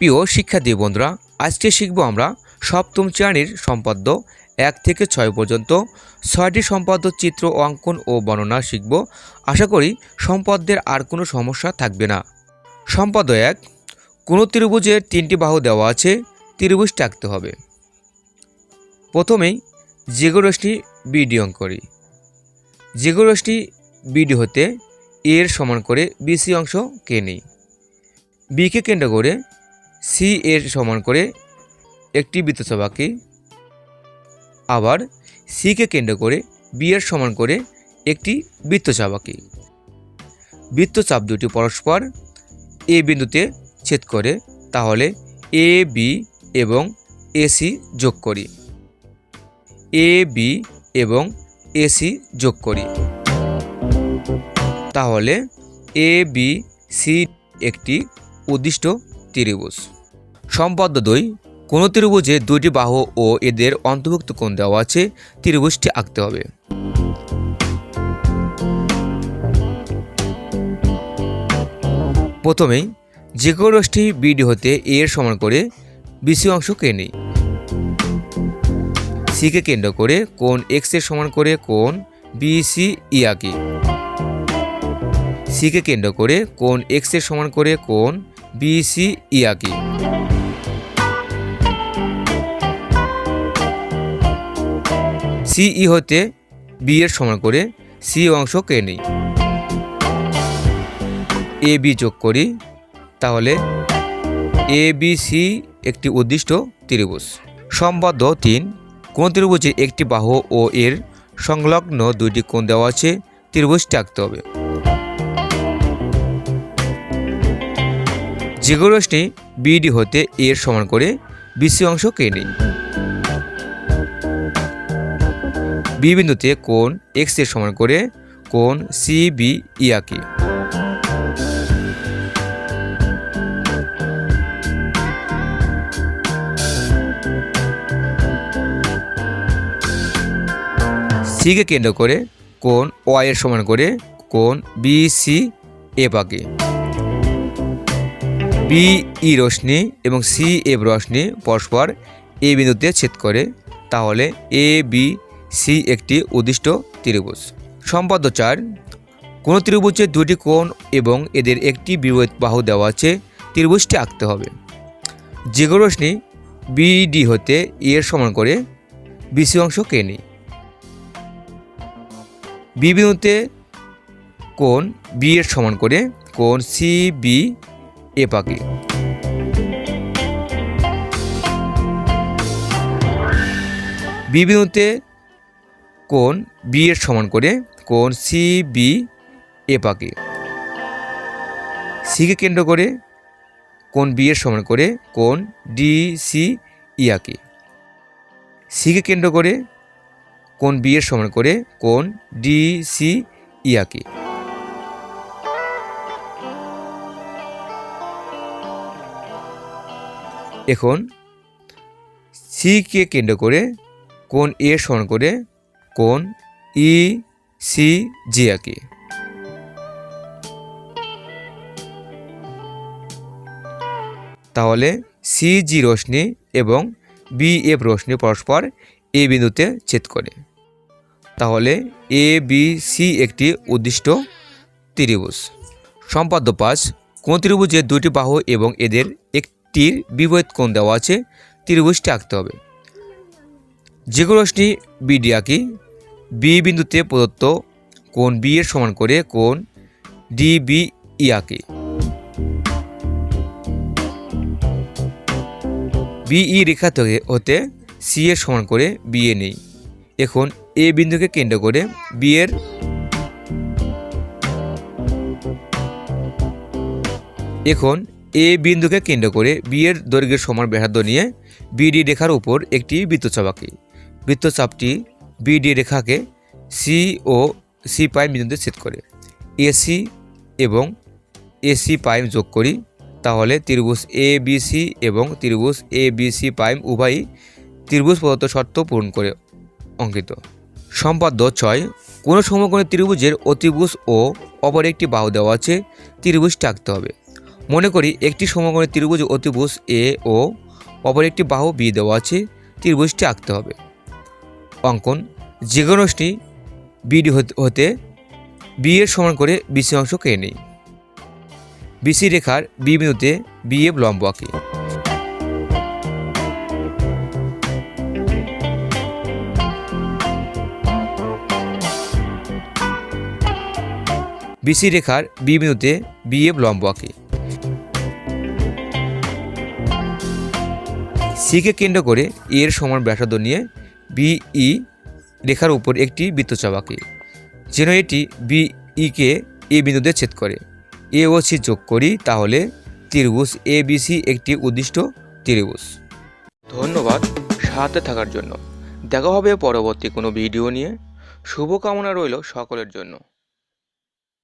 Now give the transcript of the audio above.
প্রিয় শিক্ষা শিক্ষার্থী বন্ধুরা, আজকে শিখব আমরা সপ্তম শ্রেণির সম্পাদ্য এক থেকে ছয় পর্যন্ত। ছয়টি সম্পাদ্য চিত্র, অঙ্কন ও বর্ণনা শিখব। আশা করি সম্পদের আর কোনো সমস্যা থাকবে না। সম্পাদ্য এক, কোনো ত্রিভুজের তিনটি বাহু দেওয়া আছে, ত্রিভুজ টাকতে হবে। প্রথমেই যেগোরশ্মি বিডি অঙ্ক করি যেগোরশ্মি বিডি হতে এর সমান করে বিসি অংশ কে নিই। বিকে কেন্দ্র করে সি এর সমান করে একটি বৃত্তচাপ আঁকি আবার সিকে কেন্দ্র করে বি এর সমান করে একটি বৃত্তচাপ আঁকি বৃত্তচাপ দুটি পরস্পর এ বিন্দুতে ছেদ করে, তাহলে এ, বি এবং এসি যোগ করি। এ, বি এবং এসি যোগ করি। তাহলে এ, বি, সি একটি উদ্দিষ্ট ত্রিভুজ। সম্পদ্য দুই, কোনো ত্রিভুজে দুইটি বাহু ও এদের অন্তর্ভুক্ত কোণ দেওয়া আছে, ত্রিভুজটি আঁকতে হবে। প্রথমেই যে কোনো রষ্টি বিডি হতে এর সমান করে বিসি অংশ কে নেই। সিকে কেন্দ্র করে কোন এক্সের সমান করে কোন বিসি ই আঁকি। সিকে কেন্দ্র করে কোন এক্সের সমান করে কোণ বিসি ই আঁকি সিই হতে বি এর সমান করে সি অংশ কে নেই। এ, বি যোগ করি, তাহলে এ, বি, সি একটি উদ্দিষ্ট ত্রিভুজ। সম্বদ্ধ তিন, কোন ত্রিভুজে একটি বাহু ও এর সংলগ্ন দুইটি কোণ দেওয়া আছে ত্রিভুজটি আঁকতে হবে। যেগুলোষ্টি বিডি হতে এর সমান করে বিসি অংশ কে নেই। বি বিন্দুতে কোণ এক্সের সমান করে কোণ সি বি ই আঁকি। সিকে কেন্দ্র করে কোণ ওয়াই এর সমান করে কোণ বি সি এ আঁকি বি, ই রশ্মি এবং সি এফ রশ্মি পরস্পর এ বিন্দুতে ছেদ করে, তাহলে এ, বি, সি একটি উদ্দিষ্ট ত্রিভুজ। সম্পাদ্য চার, কোনো ত্রিভুজে দুটি কোণ এবং এদের একটি বিপরীত বাহু দেওয়া আছে, ত্রিভুজটি আঁকতে হবে। যেগো রশ্মি বিডি হতে ই এর সমান করে বিসি অংশ কে নিই। বি বিন্দুতে কোণ বি এর সমান করে কোণ সি বি এ পাখি বি কোন বি এর সমান করে কোন সি, বি, এ পাকি সিকে কেন্দ্র করে কোন বি এর সমান করে কোন ডি, সি, ই আঁকি সিকে কেন্দ্র করে কোন বি এর সমান করে কোন ডি, সি, ই এখন সিকে কেন্দ্র করে কোন এ সমান করে কোন ই, সি, জি আঁকি। তাহলে সি জি রশ্মি এবং বি এফ রশ্মি পরস্পর এ বিন্দুতে ছেদ করে। তাহলে এ, বি, সি একটি উদ্দিষ্ট ত্রিভুজ। সম্পাদ্য পাঁচ, কোন ত্রিভুজের দুটি বাহু এবং এদের একটির বিপরীত কোণ দেওয়া আছে, ত্রিভুজটি আঁকতে হবে। যেগুলো রশ্মি বিডি আঁকি, বি বিন্দুতে প্রদত্ত কোণ বি এর সমান করে কোণ ডি বি ই আঁকি। বিই রেখা থেকে হতে সি এর সমান করে বি এ নেই। এখন এ বিন্দুকে কেন্দ্র করে বি এর এখন এ বিন্দুকে কেন্দ্র করে বি এর দৈর্ঘ্যের সমান ব্যাসার্ধ নিয়ে বিডি রেখার উপর একটি বৃত্তচাপ আঁকি। বৃত্তচাপটি বিডি রেখাকে সি ও সি পাইম বিন্দুতে ছেদ করে। এসি এবং এসি পাইম যোগ করি, তাহলে ত্রিভুজ এ বি সি এবং ত্রিভুজ এ বি সি পাইম উভয়ই ত্রিভুজ প্রদত্ত শর্ত পূরণ করে অঙ্কিত। সম্পাদ্য ছয়, কোনো সমকোণী ত্রিভুজের অতিভুজ ও অপর একটি বাহু দেওয়া আছে, ত্রিভুজটি আঁকতে হবে। মনে করি একটি সমকোণী ত্রিভুজ অতিভুজ এ ও অপর একটি বাহু বি দেওয়া আছে, ত্রিভুজটি আঁকতে হবে। অঙ্কন, যে কোনো অংশটি বিডি হতে- বি এর সমান করে বিসি অংশ কেটে নেই। বিসি রেখার বি বিন্দুতে বি এ লম্ব আঁকি। বিসি রেখার বি বিন্দুতে বি এ লম্ব আঁকি। সিকে কেন্দ্র করে এ এর সমান ব্যাসার্ধ নিয়ে বিই রেখার উপর একটি বৃত্তচাপ আঁকি, যেন এটি বিইকে এ বিন্দুতে ছেদ করে। এ ও সি যোগ করি, তাহলে ত্রিভুজ এ বিসি একটি উদ্দিষ্ট ত্রিভুজ। ধন্যবাদ সাথে থাকার জন্য। দেখা হবে পরবর্তী কোনো ভিডিও নিয়ে। শুভকামনা রইল সকলের জন্য।